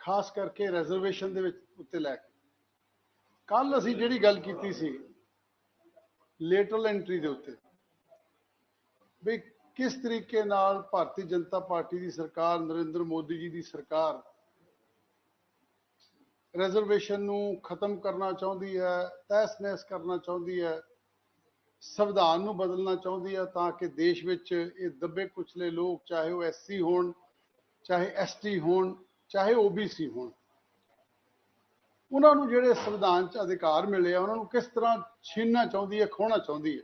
ਖਾਸ ਕਰਕੇ ਰਿਜ਼ਰਵੇਸ਼ਨ ਦੇ ਵਿੱਚ ਉੱਤੇ ਲੈ ਕੇ। ਕੱਲ ਅਸੀਂ ਜਿਹੜੀ ਗੱਲ ਕੀਤੀ ਸੀ ਲੇਟਰਲ ਐਂਟਰੀ ਦੇ ਉੱਤੇ, ਵੀ ਕਿਸ ਤਰੀਕੇ ਨਾਲ ਭਾਰਤੀ ਜਨਤਾ ਪਾਰਟੀ ਦੀ ਸਰਕਾਰ, ਨਰਿੰਦਰ ਮੋਦੀ ਜੀ ਦੀ ਸਰਕਾਰ ਰਿਜ਼ਰਵੇਸ਼ਨ ਨੂੰ ਖਤਮ ਕਰਨਾ ਚਾਹੁੰਦੀ ਹੈ, ਤਹਿਸ-ਨਹਿਸ ਕਰਨਾ ਚਾਹੁੰਦੀ ਹੈ, ਸੰਵਿਧਾਨ ਨੂੰ ਬਦਲਣਾ ਚਾਹੁੰਦੀ ਹੈ ਤਾਂ ਕਿ ਦੇਸ਼ ਵਿੱਚ ਇਹ ਦੱਬੇ ਕੁਚਲੇ ਲੋਕ, ਚਾਹੇ ਉਹ ਐਸਸੀ ਹੋਣ, ਚਾਹੇ ਐਸਟੀ ਹੋਣ ਚਾਹੇ ਓਬੀਸੀ ਹੋਣ। ਉਹਨਾਂ ਨੂੰ ਜਿਹੜੇ ਸੰਵਿਧਾਨ 'ਚ ਅਧਿਕਾਰ ਮਿਲੇ ਆ, ਉਹਨਾਂ ਨੂੰ ਕਿਸ ਤਰ੍ਹਾਂ ਛੀਨਣਾ ਚਾਹੁੰਦੀ ਹੈ ਖੋਣਾ ਚਾਹੁੰਦੀ ਹੈ।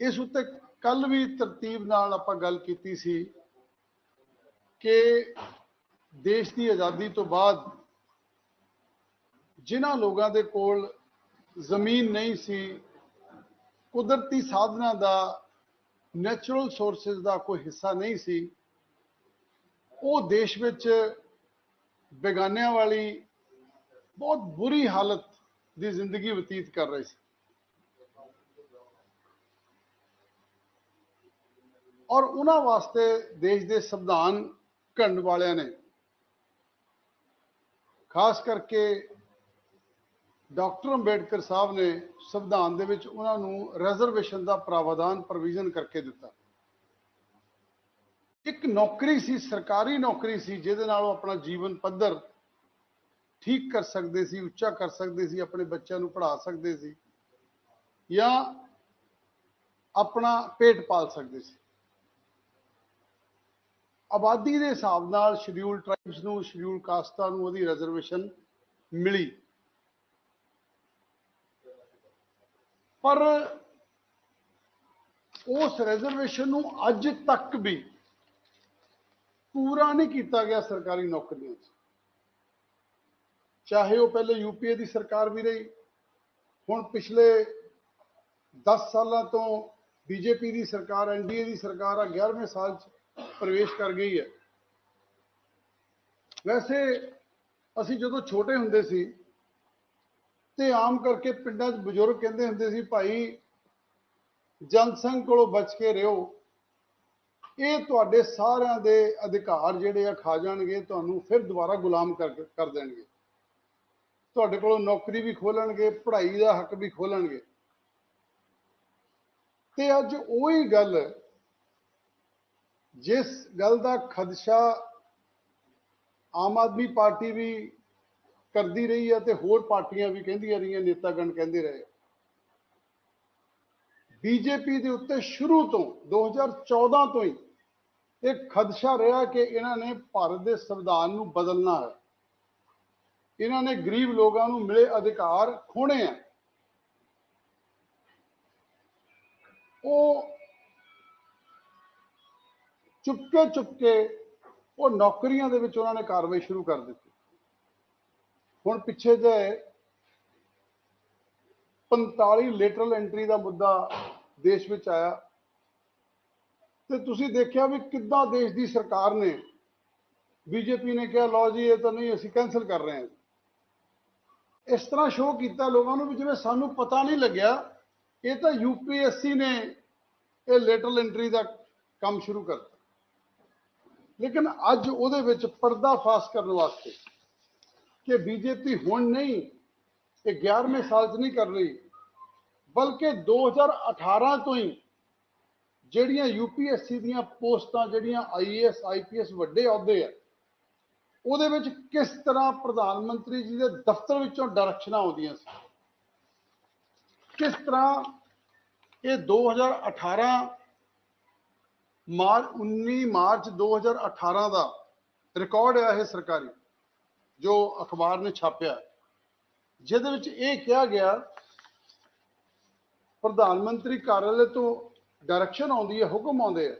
ਇਸ ਉੱਤੇ ਕੱਲ ਵੀ ਤਰਤੀਬ ਨਾਲ ਆਪਾਂ ਗੱਲ ਕੀਤੀ ਸੀ ਕਿ ਦੇਸ਼ ਦੀ ਆਜ਼ਾਦੀ ਤੋਂ ਬਾਅਦ ਜਿਨ੍ਹਾਂ ਲੋਕਾਂ ਦੇ ਕੋਲ ਜ਼ਮੀਨ ਨਹੀਂ ਸੀ, ਕੁਦਰਤੀ ਸਾਧਨਾਂ ਦਾ ਨੈਚੁਰਲ ਸੋਰਸਸ ਦਾ ਕੋਈ ਹਿੱਸਾ ਨਹੀਂ ਸੀ ਉਹ ਦੇਸ਼ ਵਿੱਚ ਬੇਗਾਨਿਆਂ ਵਾਲੀ ਬਹੁਤ ਬੁਰੀ ਹਾਲਤ ਦੀ ਜ਼ਿੰਦਗੀ ਬਤੀਤ ਕਰ ਰਹੇ ਸੀ। ਔਰ ਉਹਨਾਂ ਵਾਸਤੇ ਦੇਸ਼ ਦੇ ਸੰਵਿਧਾਨ ਘੜਨ ਵਾਲਿਆਂ ਨੇ, ਖਾਸ ਕਰਕੇ ਡਾਕਟਰ ਅੰਬੇਡਕਰ ਸਾਹਿਬ ਨੇ ਸੰਵਿਧਾਨ ਦੇ ਵਿੱਚ ਉਹਨਾਂ ਨੂੰ ਰਿਜ਼ਰਵੇਸ਼ਨ ਦਾ ਪ੍ਰਾਵਧਾਨ ਪ੍ਰੋਵੀਜ਼ਨ ਕਰਕੇ ਦਿੱਤਾ। ਇੱਕ ਨੌਕਰੀ ਸੀ, ਸਰਕਾਰੀ ਨੌਕਰੀ ਸੀ, ਜਿਹਦੇ ਨਾਲ ਉਹ ਆਪਣਾ ਜੀਵਨ ਪੱਧਰ ਠੀਕ ਕਰ ਸਕਦੇ ਸੀ, ਉੱਚਾ ਕਰ ਸਕਦੇ ਸੀ, ਆਪਣੇ ਬੱਚਿਆਂ ਨੂੰ ਪੜ੍ਹਾ ਸਕਦੇ ਸੀ, ਜਾਂ ਆਪਣਾ ਪੇਟ ਪਾਲ ਸਕਦੇ ਸੀ। ਆਬਾਦੀ ਦੇ ਹਿਸਾਬ ਨਾਲ ਸ਼ਡਿਊਲ ਟ੍ਰਾਈਬਸ ਨੂੰ ਸ਼ਡਿਊਲ ਕਾਸਟਾਂ ਨੂੰ ਉਹਦੀ ਰਿਜ਼ਰਵੇਸ਼ਨ ਮਿਲੀ। ਪਰ ਉਸ ਰਿਜ਼ਰਵੇਸ਼ਨ ਨੂੰ ਅੱਜ ਤੱਕ ਵੀ ਪੂਰਾ ਨਹੀਂ ਕੀਤਾ ਗਿਆ ਸਰਕਾਰੀ ਨੌਕਰੀਆਂ 'ਚ। ਚਾਹੇ ਉਹ ਪਹਿਲੇ ਯੂਪੀਏ ਦੀ ਸਰਕਾਰ ਵੀ ਰਹੀ, ਹੁਣ ਪਿਛਲੇ 10 ਸਾਲਾਂ ਤੋਂ ਬੀਜੇਪੀ ਦੀ ਸਰਕਾਰ ਐਨਡੀਏ ਦੀ ਸਰਕਾਰ ਆ 11ਵੇਂ ਸਾਲ 'ਚ ਪ੍ਰਵੇਸ਼ ਕਰ ਗਈ ਹੈ। ਵੈਸੇ ਅਸੀਂ ਜਦੋਂ ਛੋਟੇ ਹੁੰਦੇ ਸੀ ਤੇ ਆਮ ਕਰਕੇ ਪਿੰਡਾਂ 'ਚ ਬਜ਼ੁਰਗ ਕਹਿੰਦੇ ਹੁੰਦੇ ਸੀ, ਭਾਈ, ਜਨਸੰਘ ਕੋਲੋਂ ਬਚ ਕੇ ਰਹੋ। ਇਹ ਤੁਹਾਡੇ ਸਾਰਿਆਂ ਦੇ ਅਧਿਕਾਰ ਜਿਹੜੇ ਆ ਖਾ ਜਾਣਗੇ, ਤੁਹਾਨੂੰ ਫਿਰ ਦੁਬਾਰਾ ਗੁਲਾਮ ਕਰ ਕਰ ਦੇਣਗੇ। ਤੁਹਾਡੇ ਕੋਲੋਂ ਨੌਕਰੀ ਵੀ ਖੋਲਣਗੇ, ਪੜ੍ਹਾਈ ਦਾ ਹੱਕ ਵੀ ਖੋਲਣਗੇ। ਤੇ ਅੱਜ ਉਹੀ ਗੱਲ, ਜਿਸ ਗੱਲ ਦਾ ਖਦਸ਼ਾ ਆਮ ਆਦਮੀ ਪਾਰਟੀ ਵੀ ਕਰਦੀ ਰਹੀ ਹੈ ਤੇ ਹੋਰ ਪਾਰਟੀਆਂ ਵੀ ਕਹਿੰਦੀਆਂ ਰਹੀਆਂ, ਨੇਤਾਗਣ ਕਹਿੰਦੇ ਰਹੇ। ਬੀਜੇਪੀ ਦੇ ਉੱਤੇ ਸ਼ੁਰੂ ਤੋਂ 2014 ਤੋਂ ਹੀ ਇੱਕ ਖਦਸ਼ਾ ਰਿਹਾ ਕਿ ਇਹਨਾਂ ਨੇ ਭਾਰਤ ਦੇ ਸੰਵਿਧਾਨ ਨੂੰ ਬਦਲਣਾ ਹੈ। ਇਹਨਾਂ ਨੇ ਗਰੀਬ ਲੋਕਾਂ ਨੂੰ ਮਿਲੇ ਅਧਿਕਾਰ ਖੋਣੇ ਆ। ਉਹ ਚੁੱਪਕੇ ਚੁੱਪਕੇ ਉਹ ਨੌਕਰੀਆਂ ਦੇ ਵਿੱਚ ਉਹਨਾਂ ਨੇ ਕਾਰਵਾਈ ਸ਼ੁਰੂ ਕਰ ਦਿੱਤੀ। ਹੁਣ ਪਿੱਛੇ ਜੇ 45 ਲੇਟਰਲ ਐਂਟਰੀ ਦਾ ਮੁੱਦਾ ਦੇਸ਼ ਵਿੱਚ ਆਇਆ ਤੇ ਤੁਸੀਂ ਦੇਖਿਆ ਵੀ ਕਿੱਦਾਂ ਦੇਸ਼ ਦੀ ਸਰਕਾਰ ਨੇ, ਬੀਜੇਪੀ ਨੇ ਕਿਹਾ, ਲਓ ਜੀ, ਇਹ ਤਾਂ ਨਹੀਂ, ਅਸੀਂ ਕੈਨਸਲ ਕਰ ਰਹੇ ਹਾਂ। ਇਸ ਤਰ੍ਹਾਂ ਸ਼ੋਅ ਕੀਤਾ ਲੋਕਾਂ ਨੂੰ ਵੀ ਜਿਵੇਂ ਸਾਨੂੰ ਪਤਾ ਨਹੀਂ ਲੱਗਿਆ, ਇਹ ਤਾਂ ਯੂਪੀਐਸਸੀ ਨੇ ਇਹ ਲੇਟਰਲ ਐਂਟਰੀ ਦਾ ਕੰਮ ਸ਼ੁਰੂ ਕਰਤਾ। ਲੇਕਿਨ ਅੱਜ ਉਹਦੇ ਵਿੱਚ ਪਰਦਾ ਫਾਸ਼ ਕਰਨ ਵਾਸਤੇ ਕਿ ਬੀਜੇਪੀ ਹੁਣ ਨਹੀਂ, ਇਹ 11ਵੇਂ ਸਾਲ 'ਚ ਨਹੀਂ ਕਰ ਰਹੀ, ਬਲਕਿ 2018 ਤੋਂ ਹੀ ਜਿਹੜੀਆਂ ਯੂਪੀਐਸਸੀ ਦੀਆਂ ਪੋਸਟਾਂ, ਜਿਹੜੀਆਂ ਆਈਏਐਸ ਆਈਪੀਐਸ ਵੱਡੇ ਅਹੁਦੇ ਆ, ਉਹਦੇ ਵਿੱਚ ਕਿਸ ਤਰ੍ਹਾਂ ਪ੍ਰਧਾਨ ਮੰਤਰੀ ਜੀ ਦੇ ਦਫ਼ਤਰ ਵਿੱਚੋਂ ਡਾਇਰੈਕਸ਼ਨਾਂ ਆਉਂਦੀਆਂ ਸੀ? ਕਿਸ ਤਰ੍ਹਾਂ ਇਹ 2018 ਮਾਰਚ 19 ਮਾਰਚ 2018 ਦਾ ਰਿਕਾਰਡ ਹੈ ਇਹ ਸਰਕਾਰੀ, ਜੋ ਅਖਬਾਰ ਨੇ ਛਾਪਿਆ। ਜਿਹਦੇ ਵਿੱਚ ਇਹ ਕਿਹਾ ਗਿਆ, ਪ੍ਰਧਾਨ ਮੰਤਰੀ ਕਾਰਜਾਲੇ ਤੋਂ ਡਾਇਰੈਕਸ਼ਨ ਆਉਂਦੀ ਹੈ, ਹੁਕਮ ਆਉਂਦੇ ਆ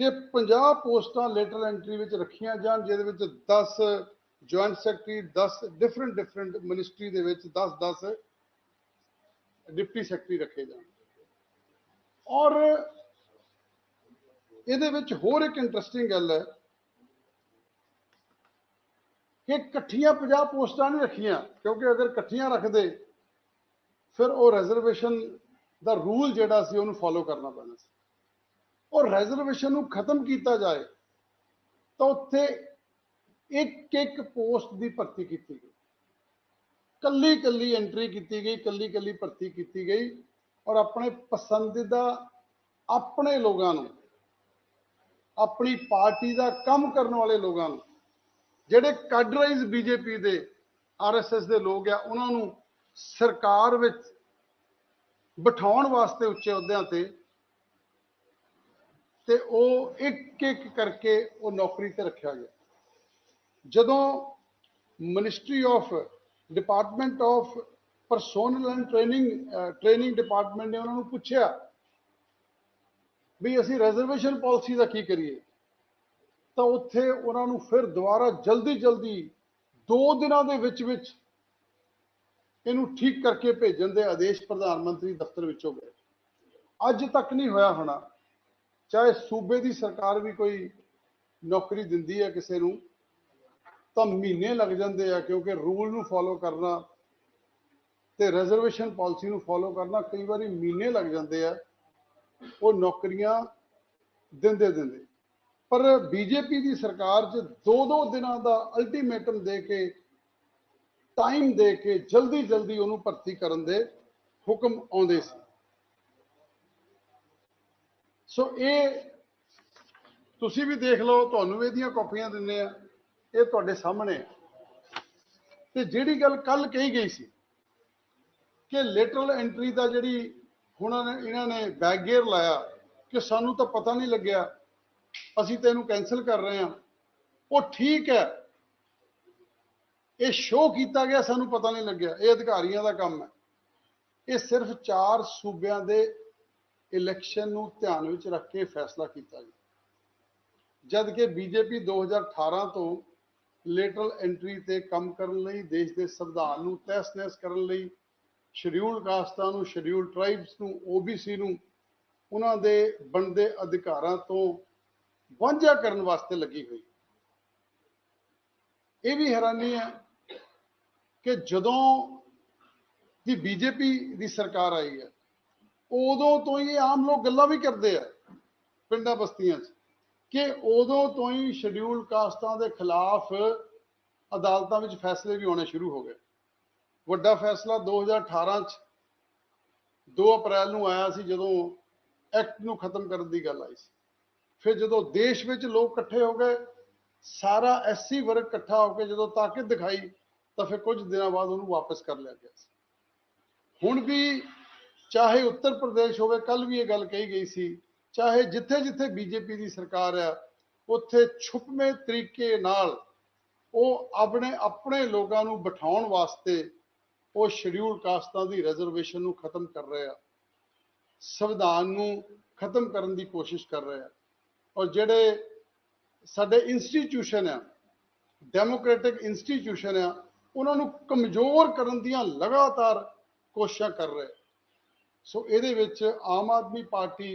ਕਿ 50 ਪੋਸਟਾਂ ਲੈਟਰ ਐਂਟਰੀ ਵਿੱਚ ਰੱਖੀਆਂ ਜਾਣ, ਜਿਹਦੇ ਵਿੱਚ 10 joint secretary 10 different different ministry ਦੇ ਵਿੱਚ 10 10 ਡਿਪਟੀ ਸੈਕਟਰੀ ਰੱਖੇ ਜਾਣ। ਔਰ ਇਹਦੇ ਵਿੱਚ ਹੋਰ ਇੱਕ ਇੰਟਰਸਟਿੰਗ ਗੱਲ ਹੈ ਕਿ ਇਕੱਠੀਆਂ 50 ਪੋਸਟਾਂ ਨਹੀਂ ਰੱਖੀਆਂ, ਕਿਉਂਕਿ ਅਗਰ ਇਕੱਠੀਆਂ ਰੱਖਦੇ, ਫਿਰ ਉਹ ਰਿਜ਼ਰਵੇਸ਼ਨ ਦਾ ਰੂਲ ਜਿਹੜਾ ਸੀ, ਉਹਨੂੰ ਫਾਲੋ ਕਰਨਾ ਪੈਣਾ ਸੀ। ਔਰ ਰਿਜ਼ਰਵੇਸ਼ਨ ਨੂੰ ਖਤਮ ਕੀਤਾ ਜਾਏ, ਤਾਂ ਉੱਥੇ ਇੱਕ ਇੱਕ ਪੋਸਟ ਦੀ ਭਰਤੀ ਕੀਤੀ ਗਈ। ਕੱਲੀ ਕੱਲੀ ਐਂਟਰੀ ਕੀਤੀ ਗਈ ਕੱਲੀ ਕੱਲੀ ਭਰਤੀ ਕੀਤੀ ਗਈ ਔਰ ਆਪਣੇ ਪਸੰਦੀਦਾ ਆਪਣੇ ਲੋਕਾਂ ਨੂੰ, ਆਪਣੀ ਪਾਰਟੀ ਦਾ ਕੰਮ ਕਰਨ ਵਾਲੇ ਲੋਕਾਂ ਨੂੰ, ਜਿਹੜੇ ਕਾਡਰਾਈਜ਼ ਬੀਜੇਪੀ ਦੇ ਆਰਐਸਐਸ ਦੇ ਲੋਕ ਆ, ਉਹਨਾਂ ਨੂੰ ਸਰਕਾਰ ਵਿੱਚ ਬਿਠਾਉਣ ਵਾਸਤੇ ਉੱਚੇ ਅਹੁਦਿਆਂ ਤੇ ਤੇ ਉਹ ਇੱਕ ਇੱਕ ਕਰਕੇ ਉਹ ਨੌਕਰੀ ਤੇ ਰੱਖਿਆ ਗਿਆ। ਜਦੋਂ ministry of department of personnel and training training department ਨੇ ਉਹਨਾਂ ਨੂੰ ਪੁੱਛਿਆ ਵੀ ਅਸੀਂ ਰਿਜ਼ਰਵੇਸ਼ਨ ਪਾਲਿਸੀ ਦਾ ਕੀ ਕਰੀਏ? ਤਾਂ ਉੱਥੇ ਉਹਨਾਂ ਨੂੰ ਫਿਰ ਦੁਬਾਰਾ ਜਲਦੀ ਜਲਦੀ 2 ਦਿਨਾਂ ਦੇ ਵਿੱਚ ਵਿੱਚ ਇਹਨੂੰ ਠੀਕ ਕਰਕੇ ਭੇਜਣ ਦੇ ਆਦੇਸ਼ ਪ੍ਰਧਾਨ ਮੰਤਰੀ ਦਫ਼ਤਰ ਵਿੱਚੋਂ ਗਏ। ਅੱਜ ਤੱਕ ਨਹੀਂ ਹੋਇਆ ਹੋਣਾ। ਚਾਹੇ ਸੂਬੇ ਦੀ ਸਰਕਾਰ ਵੀ ਕੋਈ ਨੌਕਰੀ ਦਿੰਦੀ ਹੈ ਕਿਸੇ ਨੂੰ, ਤਾਂ ਮਹੀਨੇ ਲੱਗ ਜਾਂਦੇ ਆ ਕਿਉਂਕਿ ਰੂਲ ਨੂੰ ਫੋਲੋ ਕਰਨਾ ਤੇ ਰਿਜ਼ਰਵੇਸ਼ਨ ਪਾਲਿਸੀ ਨੂੰ ਫੋਲੋ ਕਰਨਾ ਕਈ ਵਾਰੀ ਮਹੀਨੇ ਲੱਗ ਜਾਂਦੇ ਆ। ਉਹ ਨੌਕਰੀਆਂ ਦਿੰਦੇ ਦਿੰਦੇ। ਪਰ ਬੀਜੇਪੀ ਦੀ ਸਰਕਾਰ 'ਚ ਦੋ ਦੋ ਦਿਨਾਂ ਦਾ ਅਲਟੀਮੇਟਮ ਦੇ ਕੇ ਟਾਈਮ ਦੇ ਕੇ ਜਲਦੀ ਜਲਦੀ ਉਹਨੂੰ ਭਰਤੀ ਕਰਨ ਦੇ ਹੁਕਮ ਆਉਂਦੇ ਸੀ। ਸੋ ਇਹ ਤੁਸੀਂ ਵੀ ਦੇਖ ਲਓ, ਤੁਹਾਨੂੰ ਵੀ ਇਹਦੀਆਂ ਕਾਪੀਆਂ ਦਿੰਦੇ ਆ। ਇਹ ਤੁਹਾਡੇ ਸਾਹਮਣੇ ਹੈ। ਤੇ ਜਿਹੜੀ ਗੱਲ ਕੱਲ ਕਹੀ ਗਈ ਸੀ ਕਿ ਲਿਟਰਲ ਐਂਟਰੀ ਦਾ ਜਿਹੜੀ ਹੁਣ ਇਹਨਾਂ ਨੇ ਬੈਕ ਗੇਅਰ ਲਾਇਆ ਕਿ ਸਾਨੂੰ ਤਾਂ ਪਤਾ ਨਹੀਂ ਲੱਗਿਆ। ਅਸੀਂ ਤਾਂ ਇਹਨੂੰ ਕੈਨਸਲ ਕਰ ਰਹੇ ਹਾਂ। ਉਹ ਠੀਕ ਹੈ। ਇਹ ਸ਼ੋਅ ਕੀਤਾ ਗਿਆ, ਸਾਨੂੰ ਪਤਾ ਨਹੀਂ ਲੱਗਿਆ। ਇਹ ਅਧਿਕਾਰੀਆਂ ਦਾ ਕੰਮ ਹੈ। ਇਹ ਸਿਰਫ ਚਾਰ ਸੂਬਿਆਂ ਦੇ ਇਲੈਕਸ਼ਨ ਨੂੰ ਧਿਆਨ ਵਿੱਚ ਰੱਖ ਕੇ ਫੈਸਲਾ ਕੀਤਾ ਗਿਆ। ਜਦ ਕਿ ਬੀਜੇਪੀ 2018 ਤੋਂ ਲੇਟਰਲ ਐਂਟਰੀ ਤੇ ਕੰਮ ਕਰਨ ਲਈ, ਦੇਸ਼ ਦੇ ਸੰਵਿਧਾਨ ਨੂੰ ਤਹਿਸ-ਨਹਿਸ ਕਰਨ ਲਈ ਸ਼ਡਿਊਲ ਕਾਸਟਾਂ ਨੂੰ ਸ਼ਡਿਊਲ ਟ੍ਰਾਈਬਸ ਨੂੰ ਓਬੀਸੀ ਨੂੰ, ਉਹਨਾਂ ਦੇ ਬਣਦੇ ਅਧਿਕਾਰਾਂ ਤੋਂ ਵਾਂਝਾ ਕਰਨ ਵਾਸਤੇ ਲੱਗੀ ਹੋਈ। ਇਹ ਵੀ ਹੈਰਾਨੀ ਹੈ ਕਿ ਜਦੋਂ ਦੀ ਬੀਜੇਪੀ ਦੀ ਸਰਕਾਰ ਆਈ ਹੈ, ਉਦੋਂ ਤੋਂ ਹੀ ਇਹ ਆਮ ਲੋਕ ਗੱਲਾਂ ਵੀ ਕਰਦੇ ਆ ਪਿੰਡਾਂ ਬਸਤੀਆਂ 'ਚ ਕਿ ਉਦੋਂ ਤੋਂ ਹੀ ਸ਼ਡਿਊਲ ਕਾਸਟਾਂ ਦੇ ਖਿਲਾਫ ਅਦਾਲਤਾਂ ਵਿੱਚ ਫੈਸਲੇ ਵੀ ਆਉਣੇ ਸ਼ੁਰੂ ਹੋ ਗਏ। ਵੱਡਾ ਫੈਸਲਾ 2018 ਚ 2 ਅਪ੍ਰੈਲ ਨੂੰ ਆਇਆ ਸੀ ਜਦੋਂ ਐਕਟ ਨੂੰ ਖਤਮ ਕਰਨ ਦੀ ਗੱਲ ਆਈ ਸੀ। ਫਿਰ ਜਦੋਂ ਦੇਸ਼ ਵਿੱਚ ਲੋਕ ਇਕੱਠੇ ਹੋ ਗਏ, ਸਾਰਾ ਐਸਸੀ ਵਰਗ ਇਕੱਠਾ ਹੋ ਕੇ ਜਦੋਂ ਤਾਕਤ ਦਿਖਾਈ ਤਾਂ ਫਿਰ ਕੁਝ ਦਿਨਾਂ ਬਾਅਦ ਉਹਨੂੰ ਵਾਪਸ ਕਰ ਲਿਆ ਗਿਆ ਸੀ। ਹੁਣ ਵੀ ਚਾਹੇ ਉੱਤਰ ਪ੍ਰਦੇਸ਼ ਹੋਵੇ, ਕੱਲ ਵੀ ਇਹ ਗੱਲ ਕਹੀ ਗਈ ਸੀ, ਚਾਹੇ ਜਿੱਥੇ ਜਿੱਥੇ ਬੀਜੇਪੀ ਦੀ ਸਰਕਾਰ ਆ, ਉੱਥੇ ਛੁਪਵੇਂ ਤਰੀਕੇ ਨਾਲ ਉਹ ਆਪਣੇ ਆਪਣੇ ਲੋਕਾਂ ਨੂੰ ਬਿਠਾਉਣ ਵਾਸਤੇ ਉਹ ਸ਼ਡਿਊਲ ਕਾਸਟਾਂ ਦੀ ਰਿਜ਼ਰਵੇਸ਼ਨ ਨੂੰ ਖਤਮ ਕਰ ਰਹੇ ਆ। ਸੰਵਿਧਾਨ ਨੂੰ ਖਤਮ ਕਰਨ ਦੀ ਕੋਸ਼ਿਸ਼ ਕਰ ਰਹੇ ਆ। ਔਰ ਜਿਹੜੇ ਸਾਡੇ ਇੰਸਟੀਚਿਊਸ਼ਨ ਆ ਡੈਮੋਕ੍ਰੈਟਿਕ ਇੰਸਟੀਚਿਊਸ਼ਨ ਆ ਉਹਨਾਂ ਨੂੰ ਕਮਜ਼ੋਰ ਕਰਨ ਦੀਆਂ ਲਗਾਤਾਰ ਕੋਸ਼ਿਸ਼ਾਂ ਕਰ ਰਹੇ। ਸੋ ਇਹਦੇ ਵਿੱਚ ਆਮ ਆਦਮੀ ਪਾਰਟੀ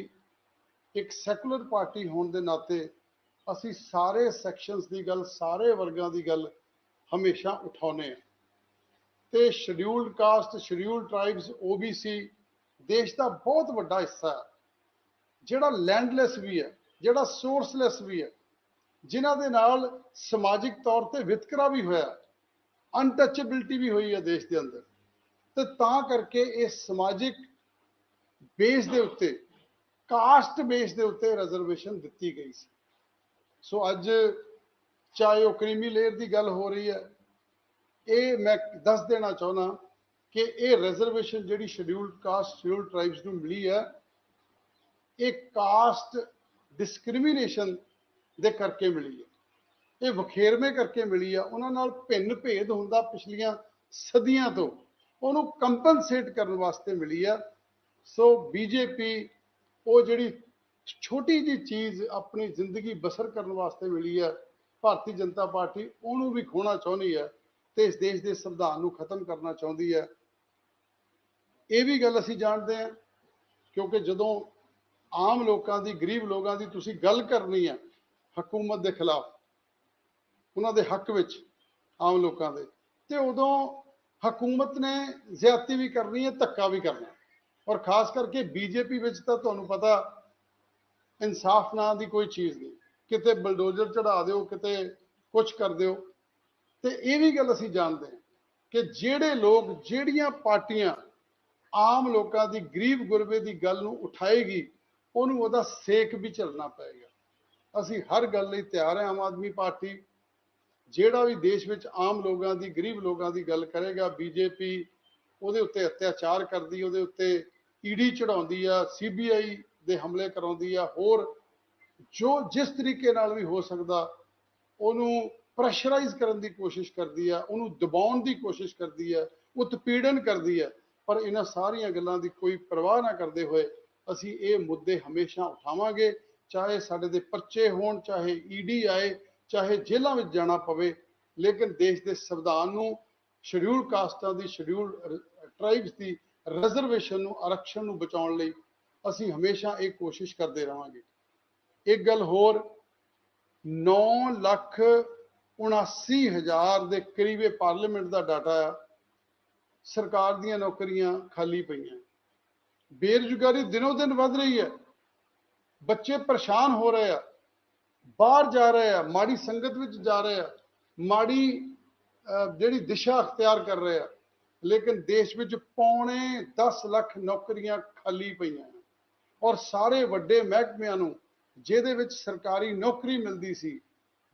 ਇੱਕ ਸੈਕੂਲਰ ਪਾਰਟੀ ਹੋਣ ਦੇ ਨਾਤੇ ਅਸੀਂ ਸਾਰੇ ਸੈਕਸ਼ਨਸ ਦੀ ਗੱਲ, ਸਾਰੇ ਵਰਗਾਂ ਦੀ ਗੱਲ ਹਮੇਸ਼ਾ ਉਠਾਉਨੇ ਆ ਤੇ scheduled caste scheduled tribes OBC ਦੇਸ਼ ਦਾ ਬਹੁਤ ਵੱਡਾ ਹਿੱਸਾ ਹੈ, ਜਿਹੜਾ ਲੈਂਡਲੈਸ ਵੀ ਹੈ, ਜਿਹੜਾ ਸੋਰਸਲੈਸ ਵੀ ਹੈ, ਜਿਨ੍ਹਾਂ ਦੇ ਨਾਲ ਸਮਾਜਿਕ ਤੌਰ ਤੇ ਵਿਤਕਰਾ ਵੀ ਹੋਇਆ। ਅਨਟੱਚੇਬਿਲਟੀ ਵੀ ਹੋਈ ਹੈ ਦੇਸ਼ ਦੇ ਅੰਦਰ। ਤੇ ਤਾਂ ਕਰਕੇ ਇਹ ਸਮਾਜਿਕ ਬੇਸ ਦੇ ਉੱਤੇ ਕਾਸਟ ਬੇਸ ਦੇ ਉੱਤੇ ਰਿਜ਼ਰਵੇਸ਼ਨ ਦਿੱਤੀ ਗਈ ਸੀ। ਸੋ ਅੱਜ ਚਾਹੇ ਉਹ ਕ੍ਰੀਮੀ ਲੇਅਰ ਦੀ ਗੱਲ ਹੋ ਰਹੀ ਹੈ, ਇਹ ਮੈਂ ਦੱਸ ਦੇਣਾ ਚਾਹੁੰਦਾ ਕਿ ਇਹ ਰਿਜ਼ਰਵੇਸ਼ਨ ਜਿਹੜੀ ਸ਼ਡਿਊਲਡ ਕਾਸਟ ਸ਼ਡਿਊਲਡ ਟ੍ਰਾਈਬਸ ਨੂੰ ਮਿਲੀ ਹੈ, ਇਹ ਕਾਸਟ ਡਿਸਕ੍ਰਿਮੀਨੇਸ਼ਨ ਦੇ ਕਰਕੇ ਮਿਲੀ ਹੈ। ਇਹ ਵਖੇਰਵੇਂ ਕਰਕੇ ਮਿਲੀ ਆ, ਉਹਨਾਂ ਨਾਲ ਭਿੰਨ ਭੇਦ ਹੁੰਦਾ ਪਿਛਲੀਆਂ ਸਦੀਆਂ ਤੋਂ। ਉਹਨੂੰ ਕੰਪਨਸੇਟ ਕਰਨ ਵਾਸਤੇ ਮਿਲੀ ਆ। ਸੋ ਬੀਜੇਪੀ ਉਹ ਜਿਹੜੀ ਛੋਟੀ ਜੀ ਚੀਜ਼ ਆਪਣੀ ਜ਼ਿੰਦਗੀ ਬਸਰ ਕਰਨ ਵਾਸਤੇ ਮਿਲੀ ਹੈ ਭਾਰਤੀ ਜਨਤਾ ਪਾਰਟੀ, ਉਹਨੂੰ ਵੀ ਖੋਣਾ ਚਾਹੁੰਦੀ ਹੈ ਤੇ ਇਸ ਦੇਸ਼ ਦੇ ਸੰਵਿਧਾਨ ਨੂੰ ਖਤਮ ਕਰਨਾ ਚਾਹੁੰਦੀ ਹੈ ਇਹ ਵੀ ਗੱਲ ਅਸੀਂ ਜਾਣਦੇ ਹਾਂ ਕਿਉਂਕਿ ਜਦੋਂ ਆਮ ਲੋਕਾਂ ਦੀ, ਗਰੀਬ ਲੋਕਾਂ ਦੀ ਤੁਸੀਂ ਗੱਲ ਕਰਨੀ ਹੈ ਹਕੂਮਤ ਦੇ ਖਿਲਾਫ ਉਹਨਾਂ ਦੇ ਹੱਕ ਵਿੱਚ ਆਮ ਲੋਕਾਂ ਦੇ। ਤੇ ਉਦੋਂ ਹਕੂਮਤ ਨੇ ਜ਼ਿਆਦਤੀ ਵੀ ਕਰਨੀ ਹੈ, ਧੱਕਾ ਵੀ ਕਰਨਾ ਔਰ ਖਾਸ ਕਰਕੇ ਬੀਜੇਪੀ ਵਿੱਚ ਤਾਂ ਤੁਹਾਨੂੰ ਪਤਾ ਇਨਸਾਫ ਨਾਂ ਦੀ ਕੋਈ ਚੀਜ਼ ਨਹੀਂ। ਕਿਤੇ ਬਲਡੋਜ਼ਰ ਚੜਾ ਦਿਓ, ਕਿਤੇ ਕੁਝ ਕਰ ਦਿਓ। ਤੇ ਇਹ ਵੀ ਗੱਲ ਅਸੀਂ ਜਾਣਦੇ ਹਾਂ ਕਿ ਜਿਹੜੇ ਲੋਕ, ਜਿਹੜੀਆਂ ਪਾਰਟੀਆਂ ਆਮ ਲੋਕਾਂ ਦੀ ਗਰੀਬ ਗੁਰਬੇ ਦੀ ਗੱਲ ਨੂੰ ਉਠਾਏਗੀ, ਉਹਨੂੰ ਉਹਦਾ ਸੇਕ ਵੀ ਝੱਲਣਾ ਪਏਗਾ। ਅਸੀਂ ਹਰ ਗੱਲ ਲਈ ਤਿਆਰ ਹਾਂ, ਆਮ ਆਦਮੀ ਪਾਰਟੀ। ਜਿਹੜਾ ਵੀ ਦੇਸ਼ ਵਿੱਚ ਆਮ ਲੋਕਾਂ ਦੀ, ਗਰੀਬ ਲੋਕਾਂ ਦੀ ਗੱਲ ਕਰੇਗਾ, ਬੀਜੇਪੀ ਉਹਦੇ ਉੱਤੇ ਅਤਿਆਚਾਰ ਕਰਦੀ, ਉਹਦੇ ਉੱਤੇ ਈਡੀ ਚੜਾਉਂਦੀ ਆ ਸੀਬੀਆਈ ਦੇ ਹਮਲੇ ਕਰਾਉਂਦੀ ਆ, ਹੋਰ ਜੋ ਜਿਸ ਤਰੀਕੇ ਨਾਲ ਵੀ ਹੋ ਸਕਦਾ, ਉਹਨੂੰ ਪ੍ਰੈਸ਼ਰਾਈਜ਼ ਕਰਨ ਦੀ ਕੋਸ਼ਿਸ਼ ਕਰਦੀ ਆ, ਉਹਨੂੰ ਦਬਾਉਣ ਦੀ ਕੋਸ਼ਿਸ਼ ਕਰਦੀ ਆ, ਉਤਪੀੜਨ ਕਰਦੀ ਆ, ਪਰ ਇਹਨਾਂ ਸਾਰੀਆਂ ਗੱਲਾਂ ਦੀ ਕੋਈ ਪਰਵਾਹ ਨਾ ਕਰਦੇ ਹੋਏ ਅਸੀਂ ਇਹ ਮੁੱਦੇ ਹਮੇਸ਼ਾ ਉਠਾਵਾਂਗੇ, ਚਾਹੇ ਸਾਡੇ ਦੇ ਪਰਚੇ ਹੋਣ, ਚਾਹੇ ਈਡੀ ਆਏ ਚਾਹੇ ਜੇਲ੍ਹਾਂ ਵਿੱਚ ਜਾਣਾ ਪਵੇ, ਲੇਕਿਨ ਦੇਸ਼ ਦੇ ਸੰਵਿਧਾਨ ਨੂੰ ਸ਼ਡਿਊਲ ਕਾਸਟਾਂ ਦੀ ਸ਼ਡਿਊਲ ਟ੍ਰਾਈਬਸ ਦੀ ਰਿਜ਼ਰਵੇਸ਼ਨ ਨੂੰ, ਆਰਕਸ਼ਣ ਨੂੰ ਬਚਾਉਣ ਲਈ ਅਸੀਂ ਹਮੇਸ਼ਾ ਇਹ ਕੋਸ਼ਿਸ਼ ਕਰਦੇ ਰਹਾਂਗੇ। ਇੱਕ ਗੱਲ ਹੋਰ 9 ਲੱਖ 79 ਹਜ਼ਾਰ ਦੇ ਕਰੀਬੇ ਪਾਰਲੀਮੈਂਟ ਦਾ ਡਾਟਾ ਆ ਸਰਕਾਰ ਦੀਆਂ ਨੌਕਰੀਆਂ ਖਾਲੀ ਪਈਆਂ। ਬੇਰੁਜ਼ਗਾਰੀ ਦਿਨੋ ਦਿਨ ਵੱਧ ਰਹੀ ਹੈ। ਬੱਚੇ ਪਰੇਸ਼ਾਨ ਹੋ ਰਹੇ ਆ। ਬਾਹਰ ਜਾ ਰਹੇ ਆ, ਮਾੜੀ ਸੰਗਤ ਵਿੱਚ ਜਾ ਰਹੇ ਆ, ਮਾੜੀ ਜਿਹੜੀ ਦਿਸ਼ਾ ਅਖਤਿਆਰ ਕਰ ਰਹੇ ਆ, ਲੇਕਿਨ ਦੇਸ਼ ਵਿੱਚ ਪੌਣੇ 10 ਲੱਖ ਨੌਕਰੀਆਂ ਖਾਲੀ ਪਈਆਂ ਔਰ ਸਾਰੇ ਵੱਡੇ ਮਹਿਕਮਿਆਂ ਨੂੰ ਜਿਹਦੇ ਵਿੱਚ ਸਰਕਾਰੀ ਨੌਕਰੀ ਮਿਲਦੀ ਸੀ,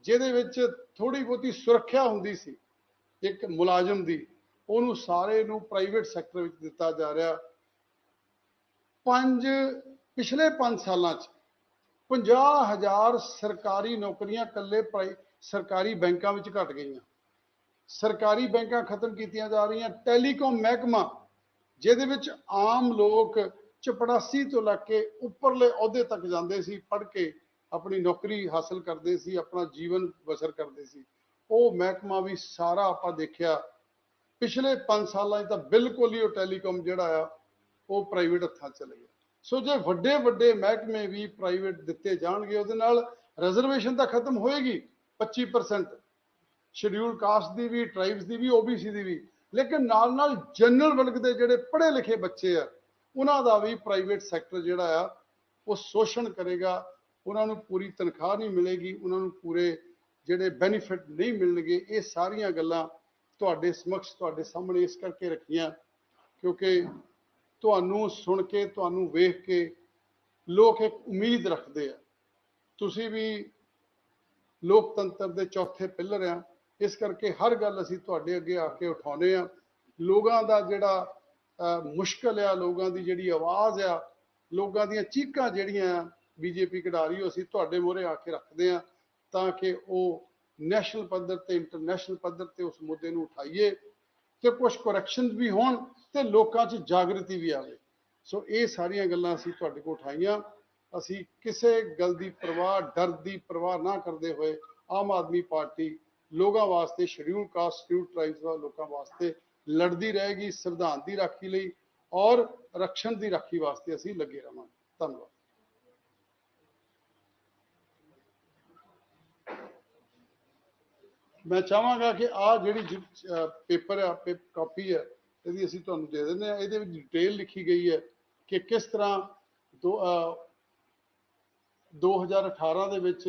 ਜਿਹਦੇ ਵਿੱਚ ਥੋੜੀ ਬਹੁਤੀ ਸੁਰੱਖਿਆ ਹੁੰਦੀ ਸੀ, ਇੱਕ ਮੁਲਾਜ਼ਮ ਦੀ, ਉਹਨੂੰ ਸਾਰੇ ਨੂੰ ਪ੍ਰਾਈਵੇਟ ਸੈਕਟਰ ਵਿੱਚ ਦਿੱਤਾ ਜਾ ਰਿਹਾ। ਪੰਜ, ਪਿਛਲੇ 5 ਸਾਲਾਂ 'ਚ 50000 ਸਰਕਾਰੀ ਨੌਕਰੀਆਂ ਇਕੱਲੇ ਪ੍ਰਾਈ- ਸਰਕਾਰੀ ਬੈਂਕਾਂ ਵਿੱਚ ਘਟ ਗਈਆਂ। ਸਰਕਾਰੀ ਬੈਂਕਾਂ ਖਤਮ ਕੀਤੀਆਂ ਜਾ ਰਹੀਆਂ। ਟੈਲੀਕਾਮ ਮਹਿਕਮਾ, ਜਿਹਦੇ ਵਿੱਚ ਆਮ ਲੋਕ ਚਪੜਾਸੀ ਤੋਂ ਲੱਗ ਕੇ ਉੱਪਰਲੇ ਅਹੁਦੇ ਤੱਕ ਜਾਂਦੇ ਸੀ, ਪੜ੍ਹ ਕੇ ਆਪਣੀ ਨੌਕਰੀ ਹਾਸਲ ਕਰਦੇ ਸੀ, ਆਪਣਾ ਜੀਵਨ ਬਸਰ ਕਰਦੇ ਸੀ। ਉਹ ਮਹਿਕਮਾ ਵੀ ਸਾਰਾ ਆਪਾਂ ਦੇਖਿਆ। ਪਿਛਲੇ 5 ਸਾਲਾਂ 'ਚ ਤਾਂ ਬਿਲਕੁਲ ਹੀ ਉਹ ਟੈਲੀਕਾਮ ਜਿਹੜਾ ਆ, ਉਹ ਪ੍ਰਾਈਵੇਟ ਹੱਥਾਂ 'ਚ ਚਲੇ ਗਿਆ। ਸੋ ਜੇ ਵੱਡੇ ਵੱਡੇ ਮਹਿਕਮੇ ਵੀ ਪ੍ਰਾਈਵੇਟ ਦਿੱਤੇ ਜਾਣਗੇ, ਉਹਦੇ ਨਾਲ ਰਿਜ਼ਰਵੇਸ਼ਨ ਤਾਂ ਖਤਮ ਹੋਏਗੀ 25% ਸ਼ਡਿਊਲ ਕਾਸਟ ਦੀ ਵੀ ਟ੍ਰਾਈਬਸ ਦੀ ਵੀ ਓਬੀਸੀ ਦੀ ਵੀ। ਲੇਕਿਨ ਨਾਲ ਨਾਲ ਜਨਰਲ ਵਰਗ ਦੇ ਜਿਹੜੇ ਪੜ੍ਹੇ ਲਿਖੇ ਬੱਚੇ ਆ, ਉਹਨਾਂ ਦਾ ਵੀ ਪ੍ਰਾਈਵੇਟ ਸੈਕਟਰ ਜਿਹੜਾ ਆ, ਉਹ ਸ਼ੋਸ਼ਣ ਕਰੇਗਾ। ਉਹਨਾਂ ਨੂੰ ਪੂਰੀ ਤਨਖਾਹ ਨਹੀਂ ਮਿਲੇਗੀ, ਉਹਨਾਂ ਨੂੰ ਪੂਰੇ ਜਿਹੜੇ ਬੈਨੀਫਿਟ ਨਹੀਂ ਮਿਲਣਗੇ, ਇਹ ਸਾਰੀਆਂ ਗੱਲਾਂ ਤੁਹਾਡੇ ਸਮਕਸ਼ ਤੁਹਾਡੇ ਸਾਹਮਣੇ ਇਸ ਕਰਕੇ ਰੱਖੀਆਂ, ਕਿਉਂਕਿ ਤੁਹਾਨੂੰ ਸੁਣ ਕੇ, ਤੁਹਾਨੂੰ ਵੇਖ ਕੇ ਲੋਕ ਇੱਕ ਉਮੀਦ ਰੱਖਦੇ ਆ। ਤੁਸੀਂ ਵੀ ਲੋਕਤੰਤਰ ਦੇ ਚੌਥੇ ਪਿੱਲਰ ਆ। ਇਸ ਕਰਕੇ ਹਰ ਗੱਲ ਅਸੀਂ ਤੁਹਾਡੇ ਅੱਗੇ ਆ ਕੇ ਉਠਾਉਨੇ ਆ। ਲੋਕਾਂ ਦਾ ਜਿਹੜਾ ਮੁਸ਼ਕਲ ਆ, ਲੋਕਾਂ ਦੀ ਜਿਹੜੀ ਆਵਾਜ਼ ਆ, ਲੋਕਾਂ ਦੀਆਂ ਚੀਕਾਂ ਜਿਹੜੀਆਂ ਆ, ਬੀਜੇਪੀ ਕਢਾ ਰਹੀ ਉਹ ਅਸੀਂ ਤੁਹਾਡੇ ਮੂਹਰੇ ਆ ਕੇ ਰੱਖਦੇ ਆ ਤਾਂ ਕਿ ਉਹ ਨੈਸ਼ਨਲ ਪੱਧਰ ਤੇ, ਇੰਟਰਨੈਸ਼ਨਲ ਪੱਧਰ ਤੇ ਉਸ ਮੁੱਦੇ ਨੂੰ ਉਠਾਈਏ। ਤੇ ਕੁਝ ਕਰੈਕਸ਼ਨ ਵੀ ਹੋਣ ਤੇ ਲੋਕਾਂ 'ਚ ਜਾਗਰਤੀ ਵੀ ਆਵੇ। ਸੋ ਇਹ ਸਾਰੀਆਂ ਗੱਲਾਂ ਅਸੀਂ ਤੁਹਾਡੇ ਕੋਲ ਉਠਾਈਆਂ। ਅਸੀਂ ਕਿਸੇ ਗੱਲ ਦੀ ਪਰਵਾਹ, ਡਰ ਦੀ ਪਰਵਾਹ ਨਾ ਕਰਦੇ ਹੋਏ ਆਮ ਆਦਮੀ ਪਾਰਟੀ ਲੋਕਾਂ ਵਾਸਤੇ ਸ਼ਡਿਊਲ ਕਾਸਟ ਸ਼ਡਿਊਲ ਟ੍ਰਾਈਬਸ ਦਾ ਲੋਕਾਂ ਵਾਸਤੇ ਲੜਦੀ ਰਹੇਗੀ, ਸੰਵਿਧਾਨ ਦੀ ਰਾਖੀ ਲਈ ਔਰ ਰਕਸ਼ਣ ਦੀ ਰਾਖੀ ਵਾਸਤੇ ਅਸੀਂ ਲੱਗੇ ਰਵਾਂਗੇ ਧੰਨਵਾਦ। ਮੈਂ ਚਾਹਾਂਗਾ ਕਿ ਆ ਜਿਹੜੀ ਪੇਪਰ ਆ ਕਾਪੀ ਹੈ ਇਹਦੀ ਅਸੀਂ ਤੁਹਾਨੂੰ ਦੇ ਦਿੰਦੇ ਆ ਇਹਦੇ ਵਿੱਚ ਡਿਟੇਲ ਲਿਖੀ ਗਈ ਹੈ ਕਿ ਕਿਸ ਤਰ੍ਹਾਂ ਦੋ ਅਹ, 2018 ਦੇ ਵਿੱਚ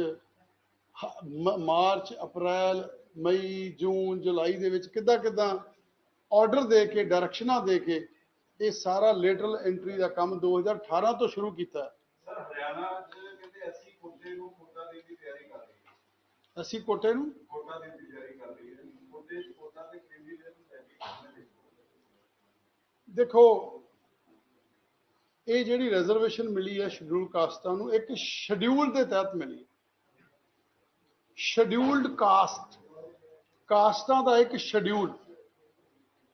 ਮ- ਮਾਰਚ ਅਪ੍ਰੈਲ ਮਈ ਜੂਨ ਜੁਲਾਈ ਦੇ ਵਿੱਚ ਕਿੱਦਾਂ ਕਿੱਦਾਂ ਆਰਡਰ ਦੇ ਕੇ ਡਾਇਰੈਕਸ਼ਨਾਂ ਦੇ ਕੇ ਇਹ ਸਾਰਾ ਲੇਟਰਲ ਐਂਟਰੀ ਦਾ ਕੰਮ 2018 ਤੋਂ ਸ਼ੁਰੂ ਕੀਤਾ। ਸਰ ਹਰਿਆਣਾ ਚ ਕਹਿੰਦੇ ਅਸੀਂ ਕੋਟੇ ਨੂੰ ਕੋਟਾ ਦੇਣ ਦੀ ਤਿਆਰੀ ਕਰ ਰਹੀ ਹੈ ਅਸੀਂ ਕੋਟੇ ਨੂੰ ਕੋਟਾ ਦੀ ਤਿਆਰੀ ਕਰ ਰਹੀ ਹੈ। ਕੋਟੇ ਕੋਟਾ ਤੇ ਕ੍ਰਿਮੀਨਲ ਨੂੰ ਲੈ ਕੇ ਦੇਖੋ। ਇਹ ਜਿਹੜੀ ਰਿਜ਼ਰਵੇਸ਼ਨ ਮਿਲੀ ਹੈ ਸ਼ਡਿਊਲ ਕਾਸਟਾਂ ਨੂੰ ਇੱਕ ਸ਼ਡਿਊਲ ਦੇ ਤਹਿਤ ਮਿਲੀ ਹੈ। ਸ਼ਡਿਊਲਡ ਕਾਸਟ ਕਾਸਟਾਂ ਦਾ ਇੱਕ ਸ਼ਡਿਊਲ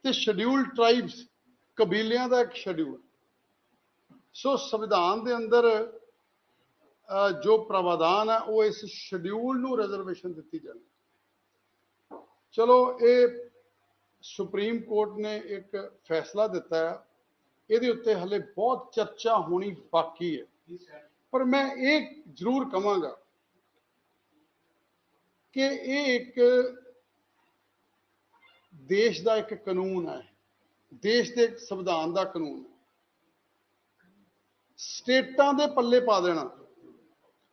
ਤੇ ਸ਼ਡਿਊਲ ਟ੍ਰਾਈਬਸ ਕਬੀਲਿਆਂ ਦਾ ਇੱਕ ਸ਼ਡਿਊਲ ਸੋ ਸੰਵਿਧਾਨ ਦੇ ਅੰਦਰ ਜੋ ਪ੍ਰਾਵਧਾਨ ਹੈ ਉਹ ਇਸ ਸ਼ਡਿਊਲ ਨੂੰ ਰਿਜ਼ਰਵੇਸ਼ਨ ਦਿੱਤੀ ਜਾਂਦੀ ਚਲੋ ਇਹ ਸੁਪਰੀਮ ਕੋਰਟ ਨੇ ਇੱਕ ਫੈਸਲਾ ਦਿੱਤਾ ਹੈ। ਇਹਦੇ ਉੱਤੇ ਹਲੇ ਬਹੁਤ ਚਰਚਾ ਹੋਣੀ ਬਾਕੀ ਹੈ। ਪਰ ਮੈਂ ਇਹ ਜ਼ਰੂਰ ਕਵਾਂਗਾ ਕਿ ਇਹ ਇੱਕ ਦੇਸ਼ ਦਾ ਇੱਕ ਕਾਨੂੰਨ ਹੈ। ਦੇਸ਼ ਦੇ ਸੰਵਿਧਾਨ ਦਾ ਕਾਨੂੰਨ ਸਟੇਟਾਂ ਦੇ ਪੱਲੇ ਪਾ ਦੇਣਾ।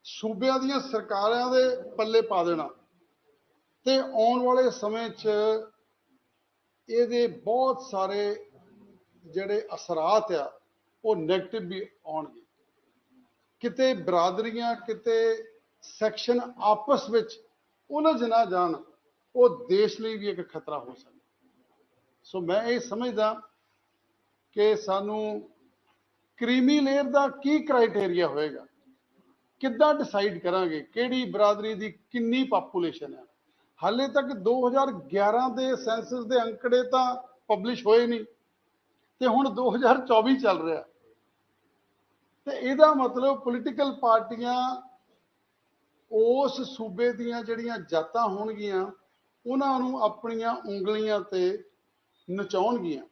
ਸੂਬਿਆਂ ਦੀਆਂ ਸਰਕਾਰਾਂ ਦੇ ਪੱਲੇ ਪਾ ਦੇਣਾ। ਤੇ ਆਉਣ ਵਾਲੇ ਸਮੇਂ 'ਚ ਇਹਦੇ ਬਹੁਤ ਸਾਰੇ ਜਿਹੜੇ ਅਸਰਾਤ ਆ, ਉਹ ਨੈਗੇਟਿਵ ਵੀ ਆਉਣਗੇ। ਕਿਤੇ ਬਰਾਦਰੀਆਂ, ਕਿਤੇ ਸੈਕਸ਼ਨ ਆਪਸ ਵਿੱਚ ਉਲਝ ਨਾ ਜਾਣ, ਉਹ ਦੇਸ਼ ਲਈ ਵੀ ਇੱਕ ਖਤਰਾ ਹੋ ਸਕਦਾ। ਸੋ ਮੈਂ ਇਹ ਸਮਝਦਾ ਕਿ ਸਾਨੂੰ ਕ੍ਰੀਮੀ ਲੇਅਰ ਦਾ ਕੀ ਕ੍ਰਾਈਟੇਰੀਆ ਹੋਏਗਾ? ਕਿੱਦਾਂ ਡਿਸਾਈਡ ਕਰਾਂਗੇ? ਕਿਹੜੀ ਬਰਾਦਰੀ ਦੀ ਕਿੰਨੀ ਪਾਪੂਲੇਸ਼ਨ ਹੈ? ਹਾਲੇ ਤੱਕ 2011 ਦੇ ਸੈਂਸਸ ਦੇ ਅੰਕੜੇ ਤਾਂ ਪਬਲਿਸ਼ ਹੋਏ ਨਹੀਂ। ਤੇ ਹੁਣ 2024 ਚੱਲ ਰਿਹਾ। ਤੇ ਇਹਦਾ ਮਤਲਬ ਪੋਲੀਟੀਕਲ ਪਾਰਟੀਆਂ ਉਸ ਸੂਬੇ ਦੀਆਂ ਜਿਹੜੀਆਂ ਜਾਤਾਂ ਹੋਣਗੀਆਂ, ਉਹਨਾਂ ਨੂੰ ਆਪਣੀਆਂ ਉਂਗਲੀਆਂ ਤੇ ਨਚਾਉਣਗੀਆਂ।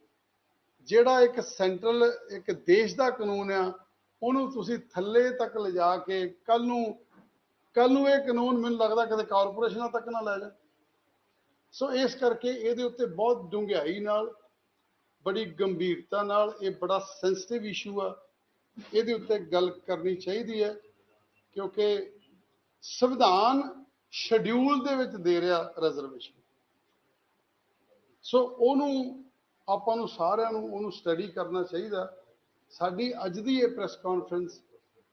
ਜਿਹੜਾ ਇੱਕ ਸੈਂਟਰਲ ਇੱਕ ਦੇਸ਼ ਦਾ ਕਾਨੂੰਨ ਆ ਉਹਨੂੰ ਤੁਸੀਂ ਥੱਲੇ ਤੱਕ ਲਿਜਾ ਕੇ ਕੱਲ ਨੂੰ ਕੱਲ ਨੂੰ ਇਹ ਕਾਨੂੰਨ ਮੈਨੂੰ ਲੱਗਦਾ ਕਦੇ ਕਾਰਪੋਰੇਸ਼ਨਾਂ ਤੱਕ ਨਾ ਲੈ ਜਾ ਸੋ ਇਸ ਕਰਕੇ ਇਹਦੇ ਉੱਤੇ ਬਹੁਤ ਡੂੰਘਾਈ ਨਾਲ, ਬੜੀ ਗੰਭੀਰਤਾ ਨਾਲ ਇਹ ਬੜਾ ਸੈਂਸਿਟਿਵ ਇਸ਼ੂ ਆ। ਇਹਦੇ ਉੱਤੇ ਗੱਲ ਕਰਨੀ ਚਾਹੀਦੀ ਹੈ, ਕਿਉਂਕਿ ਸੰਵਿਧਾਨ ਸ਼ਡਿਊਲ ਦੇ ਵਿੱਚ ਦੇ ਰਿਹਾ ਰਿਜ਼ਰਵੇਸ਼ਨ ਸੋ ਉਹਨੂੰ ਆਪਾਂ ਨੂੰ ਸਾਰਿਆਂ ਨੂੰ ਉਹਨੂੰ ਸਟੱਡੀ ਕਰਨਾ ਚਾਹੀਦਾ। ਸਾਡੀ ਅੱਜ ਦੀ ਇਹ ਪ੍ਰੈਸ ਕਾਨਫਰੰਸ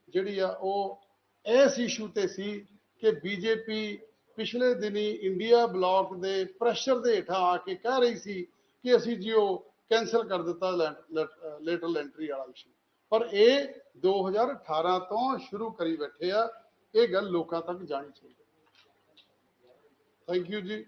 ਜਿਹੜੀ ਆ, ਉਹ ਇਸ ਇਸ਼ੂ ਤੇ ਸੀ ਕਿ ਬੀਜੇਪੀ ਪਿਛਲੇ ਦਿਨੀ ਇੰਡੀਆ ਬਲਾਕ ਦੇ ਪ੍ਰੈਸ਼ਰ ਦੇ ਹੇਠਾਂ ਆ ਕੇ ਕਹਿ ਰਹੀ ਸੀ ਕਿ ਅਸੀਂ ਜੀ ਉਹ ਕੈਨਸਲ ਕਰ ਦਿੱਤਾ ਲੇਟਰਲ ਐਂਟਰੀ ਵਾਲਾ ਇਸ਼ੂ ਪਰ ਇਹ 2018 ਤੋਂ ਸ਼ੁਰੂ ਕਰੀ ਬੈਠੇ ਆ, ਇਹ ਗੱਲ ਲੋਕਾਂ ਤੱਕ ਜਾਣੀ ਚਾਹੀਦੀ। ਥੈਂਕ ਯੂ ਜੀ।